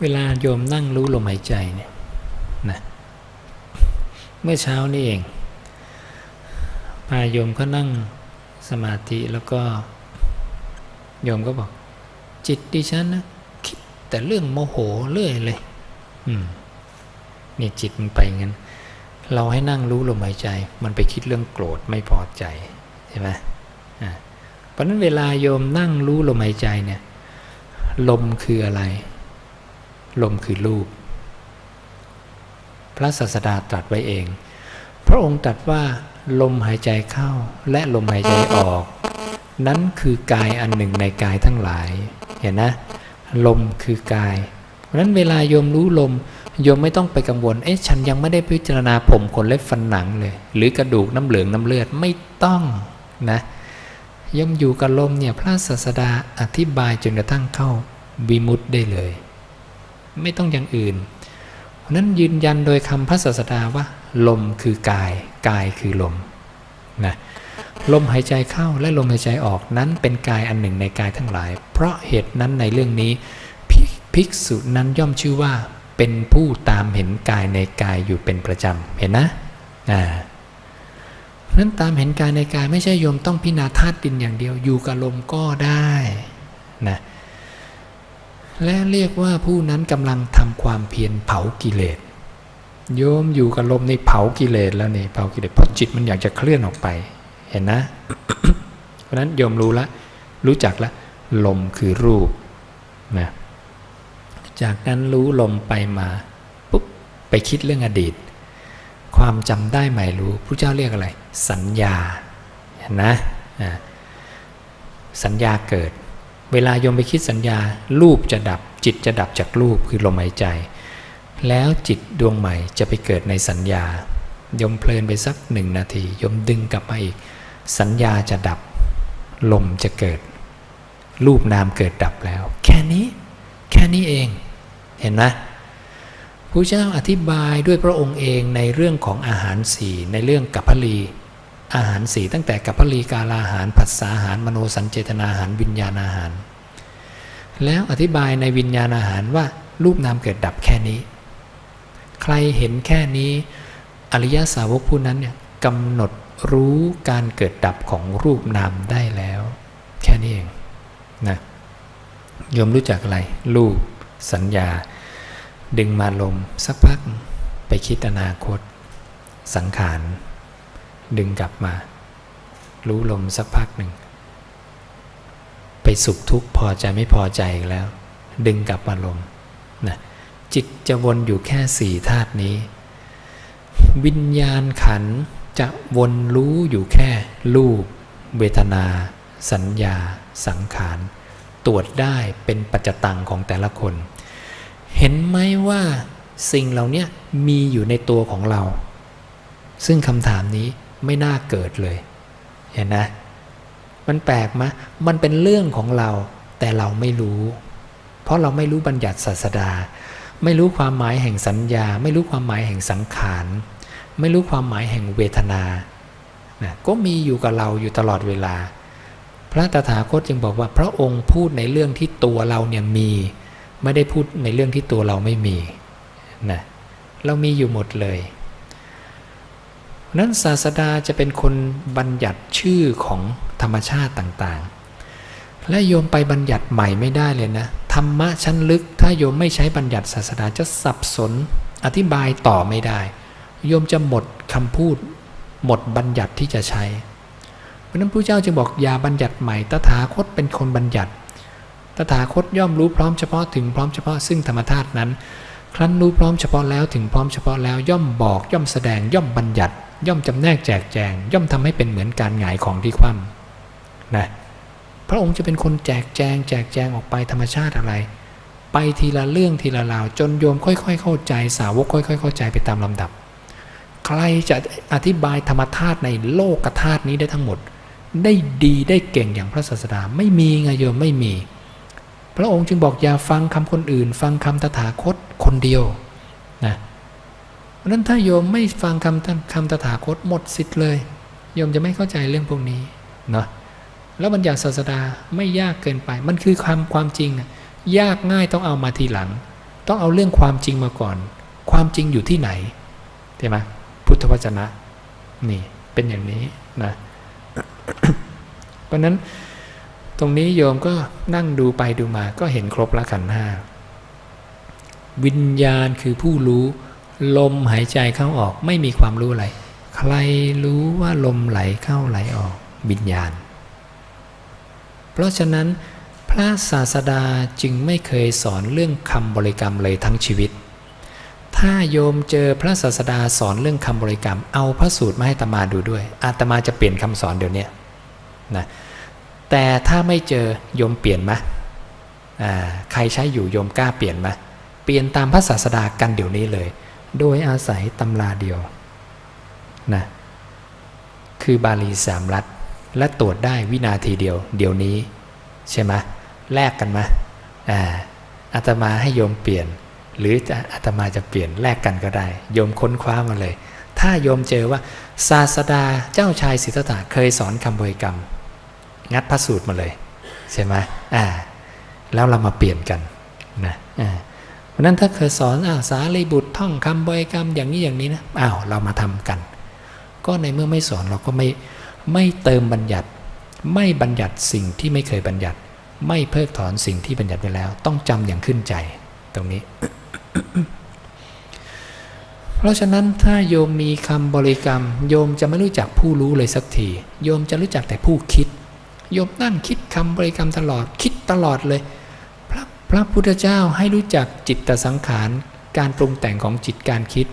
เวลาโยมนั่งรู้ลมหายใจเนี่ยนะเมื่อเช้านี่เองพาโยมก็นั่งสมาธิแล้วก็โยมก็บอก จิตดิฉันนะคิดแต่เรื่องโมโหเรื่อยเลย อืมนี่จิตมันไปงั้น เราให้นั่งรู้ลมหายใจ มันไปคิดเรื่องโกรธไม่พอใจใช่ไหมอ่าเพราะนั้นเวลาโยมนั่งรู้ลมหายใจเนี่ย ลมคืออะไร ลมคือรูป พระศาสดาตรัสไว้เอง พระองค์ตรัสว่าลมหายใจเข้าและลมหายใจออก นั้นคือกายอันหนึ่งในกายทั้งหลาย เห็นนะ ลมคือกาย เพราะนั้นเวลาโยมรู้ลมโยมไม่ต้องไปกังวล เอ๊ะฉันยังไม่ได้พิจารณาผมขนเล็บฟันหนังเลย หรือกระดูกน้ำเหลืองน้ำเลือดไม่ต้องนะย่อมอยู่กับลมเนี่ยพระศาสดาอธิบายจนกระทั่งเข้าวิมุตได้เลย ไม่ต้องอย่างอื่น เพราะนั้นยืนยันโดยคำพระศาสดาว่า ลมคือกาย กายคือลมนะลมหายใจเข้าและลมหายใจออกนั้นเป็นกายอันหนึ่งในกายทั้งหลาย เพราะเหตุนั้นในเรื่องนี้ภิกษุนั้นย่อมชื่อว่าเป็นผู้ตามเห็นกายในกายอยู่เป็นประจำเห็นนะอ่านั้นตามเห็นกายในกายไม่ใช่โยมต้องพิจารณาธาตุดินอย่างเดียวอยู่กับลมก็ได้นะ และเรียกว่าผู้นั้นกำลังทำความเพียรเผากิเลสโยมอยู่กับลมในเผากิเลสแล้วนี่เผากิเลสเพราะจิตมันอยากจะเคลื่อนออกไป เห็นนะ เพราะนั้นโยมรู้ละ รู้จักละ ลมคือรูปนะจากนั้นรู้ลมไปมาปุ๊บไปคิดเรื่องอดีต ความจำได้ใหม่รู้พระเจ้าเรียกอะไร สัญญาเห็นนะสัญญาเกิด เวลาโยมไปคิดสัญญา รูปจะดับ จิตจะดับจากรูปคือลมหายใจ แล้วจิตดวงใหม่จะไปเกิดในสัญญายมเพลินไปสักหนึ่งนาทียมดึงกลับมาอีก สัญญาจะดับ ลมจะเกิด รูปนามเกิดดับแล้ว แค่นี้ แค่นี้เอง เห็นไหมพระเจ้าอธิบายด้วยพระองค์เองในเรื่องของอาหารสีในเรื่องกัปพลี อาหารสีตั้งแต่กัปพลีกาลาหารผัสสาหารมโนสัญเจตนาหารวิญญาณอาหาร แล้วอธิบายในวิญญาณอาหารว่ารูปนามเกิดดับแค่นี้ ใครเห็นแค่นี้ อริยสาวกผู้นั้นเนี่ยกำหนดรู้การเกิดดับของรูปนามได้แล้ว แค่นี้เองนะโยมรู้จักอะไร รูป สัญญา ดึงมาลมสักพักไปคิดอนาคต สังขาร ดึงกลับมา รู้ลมสักพักหนึ่ง ไปสุขทุกข์พอใจไม่พอใจอีกแล้ว ดึงกลับมาลมนะจิตจะวนอยู่แค่สี่ธาตุนี้ วิญญาณขันจะวนรู้อยู่แค่รูป เวทนา สัญญา สังขาร ตรวจได้เป็นปัจจตังของแต่ละคน เห็นไหมว่าสิ่งเหล่านี้มีอยู่ในตัวของเรา ซึ่งคำถามนี้ ไม่น่าเกิดเลย เห็นนะ มันแปลกไหมมันเป็นเรื่องของเราแต่เราไม่รู้ เพราะเราไม่รู้บัญญัติศาสดา ไม่รู้ความหมายแห่งสัญญา ไม่รู้ความหมายแห่งสังขาร ไม่รู้ความหมายแห่งเวทนานะก็มีอยู่กับเราอยู่ตลอดเวลา พระตถาคตจึงบอกว่าพระองค์พูดในเรื่องที่ตัวเราเนี่ยมี ไม่ได้พูดในเรื่องที่ตัวเราไม่มีนะเรามีอยู่หมดเลย นั้นศาสดาจะเป็นคนบัญญัติชื่อของธรรมชาติต่างๆ และโยมไปบัญญัติใหม่ไม่ได้เลยนะ ธรรมะชั้นลึก ถ้าโยมไม่ใช้บัญญัติศาสดาจะสับสน อธิบายต่อไม่ได้ โยมจะหมดคำพูด หมดบัญญัติที่จะใช้เพราะนั้นพระเจ้าจึงบอกอย่าบัญญัติใหม่ตถาคตเป็นคนบัญญัติตถาคตย่อมรู้พร้อมเฉพาะถึงพร้อมเฉพาะซึ่งธรรมธาตุนั้น ครั้นรู้พร้อมเฉพาะแล้วถึงพร้อมเฉพาะแล้วย่อมบอกย่อมแสดงย่อมบัญญัติ ย่อมจำแนกแจกแจง ย่อมทำให้เป็นเหมือนการหงายของที่คว่ำนะพระองค์จะเป็นคนแจกแจง แจกแจงออกไปธรรมชาติอะไร ไปทีละเรื่องทีละราวจนโยมค่อยๆ เข้าใจสาวกค่อย ๆ เข้าใจไปตามลำดับ ใครจะอธิบายธรรมธาตุในโลกธาตุนี้ได้ทั้งหมด ได้ดีได้เก่งอย่างพระศาสดาไม่มีไงโยมไม่มี พระองค์จึงบอกอย่าฟังคำคนอื่น ฟังคำตถาคตคนเดียว ราะนั้นถ้าโยมไม่ฟังคำคำตถาคตหมดสิทธิ์เลย โยมจะไม่เข้าใจเรื่องพวกนี้เนาะแล้วบัญญัติศาสดาไม่ยากเกินไป มันคือความความจริงยากง่ายต้องเอามาทีหลัง ต้องเอาเรื่องความจริงมาก่อน ความจริงอยู่ที่ไหนใช่ไหมพุทธวจนะ นี่เป็นอย่างนี้นะเพราะนั้นตรงนี้โยมก็นั่งดูไปดูมาก็เห็นครบละขันห้าวิญญาณคือผู้รู้ ลมหายใจเข้าออกไม่มีความรู้อะไร ใครรู้ว่าลมไหลเข้าไหลออกวิญญาณ เพราะฉะนั้นพระศาสดาจึงไม่เคยสอนเรื่องคำบริกรรมเลยทั้งชีวิต ถ้าโยมเจอพระศาสดาสอนเรื่องคำบริกรรม เอาพระสูตรมาให้ตมาดูด้วย อาตมาจะเปลี่ยนคำสอนเดี๋ยวนี้นะแต่ถ้าไม่เจอโยมเปลี่ยนไหมใครใช้อยู่โยมกล้าเปลี่ยนไหมเปลี่ยนตามพระศาสดากันเดี๋ยวนี้เลย โดยอาศัยตำราเดียวนะคือบาลีสามรัฐ และตรวจได้วินาทีเดียว เดี๋ยวนี้ ใช่ไหมแลกกันไหมอ่าอาตมาให้โยมเปลี่ยน หรือจะอาตมาจะเปลี่ยนแลกกันก็ได้ โยมค้นคว้ามาเลย ถ้าโยมเจอว่า ศาสดาเจ้าชายสิทธัตถะเคยสอนคำบริกรรม งัดพระสูตรมาเลย ใช่ไหมอ่า แล้วเรามาเปลี่ยนกันนะอ่า เพราะนั้นถ้าเคยสอนอาสาลีบุตรท่องคำบริกรรมอย่างนี้อย่างนี้นะอ้าวเรามาทำกัน ก็ในเมื่อไม่สอนเราก็ไม่ไม่เติมบัญญัติ ไม่บัญญัติสิ่งที่ไม่เคยบัญญัติ ไม่เพิกถอนสิ่งที่บัญญัติไปแล้ว ต้องจำอย่างขึ้นใจตรงนี้ เพราะฉะนั้นถ้าโยมมีคำบริกรรม โยมจะไม่รู้จักผู้รู้เลยสักทีโยมจะรู้จักแต่ผู้คิด โยมนั่งคิดคำบริกรรมตลอดคิดตลอดเลย พระพุทธเจ้าให้รู้จักจิตตสังขาร การปรุงแต่งของจิตการคิด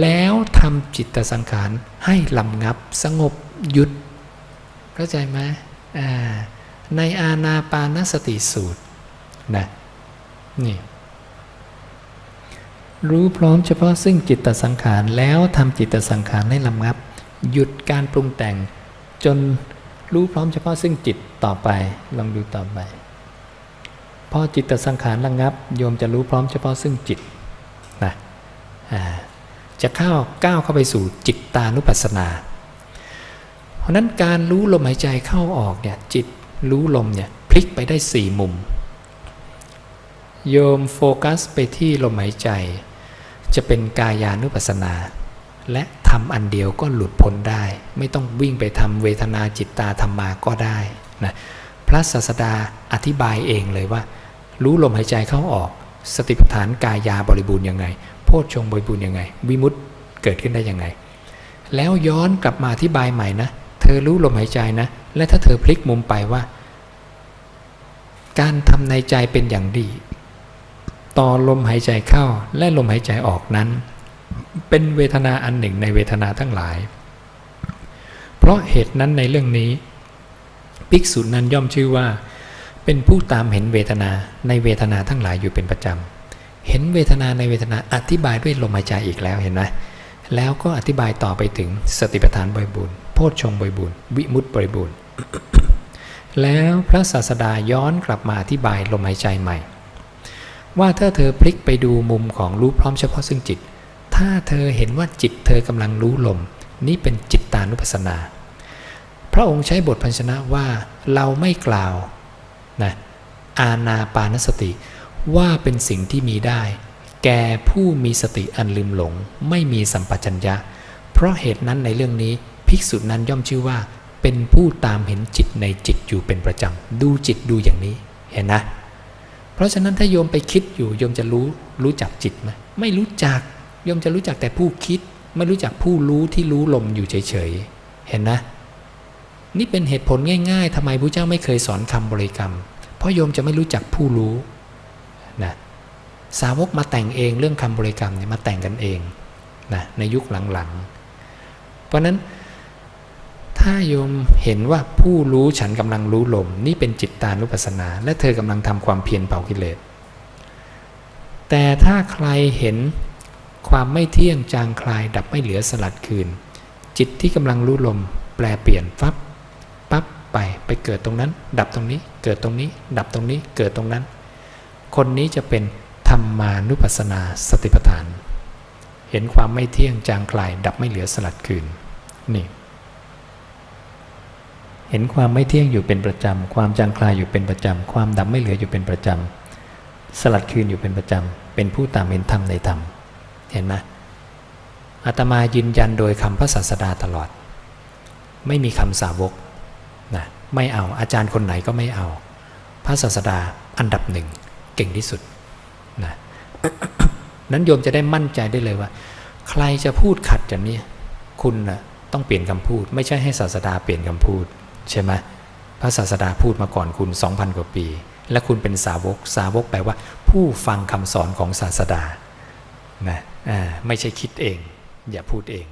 แล้วทำจิตตสังขารให้ลำงับสงบหยุด เข้าใจไหมในอาณาปานสติสูตรนะนี่รู้พร้อมเฉพาะซึ่งจิตตสังขารแล้วทำจิตตสังขารให้ลำงับ หยุดการปรุงแต่ง จนรู้พร้อมเฉพาะซึ่งจิตต่อไป ลองดูต่อไป พอจิตตสังขารระงับ โยมจะรู้พร้อมเฉพาะซึ่งจิตนะจะเข้าก้าวเข้าไปสู่จิตตานุปัสสนา เพราะนั้นการรู้ลมหายใจเข้าออกเนี่ยจิตรู้ลมเนี่ยพลิกไปได้สี่มุม โยมโฟกัสไปที่ลมหายใจ จะเป็นกายานุปัสสนา และทำอันเดียวก็หลุดพ้นได้ ไม่ต้องวิ่งไปทำเวทนาจิตตาธรรมาก็ได้นะ พระศาสดาอธิบายเองเลยว่า รู้ลมหายใจเข้าออก สติปัฏฐานกายาบริบูรณ์ยังไง โพชฌงบริบูรณ์ยังไง วิมุตต์เกิดขึ้นได้ยังไง แล้วย้อนกลับมาอธิบายใหม่นะ เธอรู้ลมหายใจนะ และถ้าเธอพลิกมุมไปว่า การทำในใจเป็นอย่างดี ต่อลมหายใจเข้าและลมหายใจออกนั้น เป็นเวทนาอันหนึ่งในเวทนาทั้งหลาย เพราะเหตุนั้นในเรื่องนี้ ภิกษุนั้นย่อมชื่อว่า เป็นผู้ตามเห็นเวทนาในเวทนาทั้งหลายอยู่เป็นประจำ เห็นเวทนาในเวทนาอธิบายด้วยลมหายใจอีกแล้วเห็นไหมแล้วก็อธิบายต่อไปถึงสติปัฏฐานบริบูรณ์โพชฌงบริบูรณ์วิมุตติบริบูรณ์แล้วพระศาสดาย้อนกลับมาอธิบายลมหายใจใหม่ ว่าถ้าเธอพลิกไปดูมุมของรู้พร้อมเฉพาะซึ่งจิต ถ้าเธอเห็นว่าจิตเธอกำลังรู้ลม นี่เป็นจิตตานุปัสสนา ระองค์ใช้บทพันชนะว่าเราไม่กล่าวนะอาณาปานสติว่าเป็นสิ่งที่มีได้ แก่ผู้มีสติอันลืมหลง ไม่มีสัมปชัญญะ เพราะเหตุนั้นในเรื่องนี้ ภิกษุนั้นย่อมชื่อว่า เป็นผู้ตามเห็นจิตในจิตอยู่เป็นประจำ ดูจิตดูอย่างนี้เห็นนะ เพราะฉะนั้นถ้าโยมไปคิดอยู่โยมจะรู้รู้จักจิตไหมไม่รู้จักโยมจะรู้จักแต่ผู้คิด ไม่รู้จักผู้รู้ที่รู้ลมอยู่เฉยๆเห็นนะ นี่เป็นเหตุผลง่าย ๆทำไมพระเจ้าไม่เคยสอนคำบริกรรม เพราะโยมจะไม่รู้จักผู้รู้นะสาวกมาแต่งเองเรื่องคำบริกรรมเนี่ยมาแต่งกันเองนะในยุคหลังๆ เพราะนั้นถ้าโยมเห็นว่าผู้รู้ฉันกำลังรู้ลม นี่เป็นจิตตานุปัสสนา และเธอกำลังทำความเพียรเผากิเลส แต่ถ้าใครเห็นความไม่เที่ยงจางคลายดับไม่เหลือสลัดคืน จิตที่กำลังรู้ลม แปลเปลี่ยนฟับปั๊บ ไปไปเกิดตรงนั้น ดับตรงนี้ เกิดตรงนี้ ดับตรงนี้ เกิดตรงนั้น คนนี้จะเป็นธรรมานุปัสสนาสติปัฏฐาน เห็นความไม่เที่ยงจางคลาย ดับไม่เหลือสลัดคืนนี่เห็นความไม่เที่ยงอยู่เป็นประจำ ความจางคลายอยู่เป็นประจำ ความดับไม่เหลืออยู่เป็นประจำ สลัดคืนอยู่เป็นประจำ เป็นผู้ตามเห็นธรรมในธรรม เห็นไหมอาตมายืนยันโดยคำพระศาสดาตลอด ไม่มีคำสาวก นะไม่เอาอาจารย์คนไหนก็ไม่เอา พระศาสดาอันดับหนึ่งเก่งที่สุดนะนั้นโยมจะได้มั่นใจได้เลยว่า ใครจะพูดขัดอย่างนี้ คุณนะต้องเปลี่ยนคำพูด ไม่ใช่ให้ศาสดาเปลี่ยนคำพูด ใช่ไหมพระศาสดาพูดมาก่อนคุณ 2,000 กว่าปี และคุณเป็นสาวก สาวกแปลว่า ผู้ฟังคำสอนของศาสดานะไม่ใช่คิดเอง อย่าพูดเอง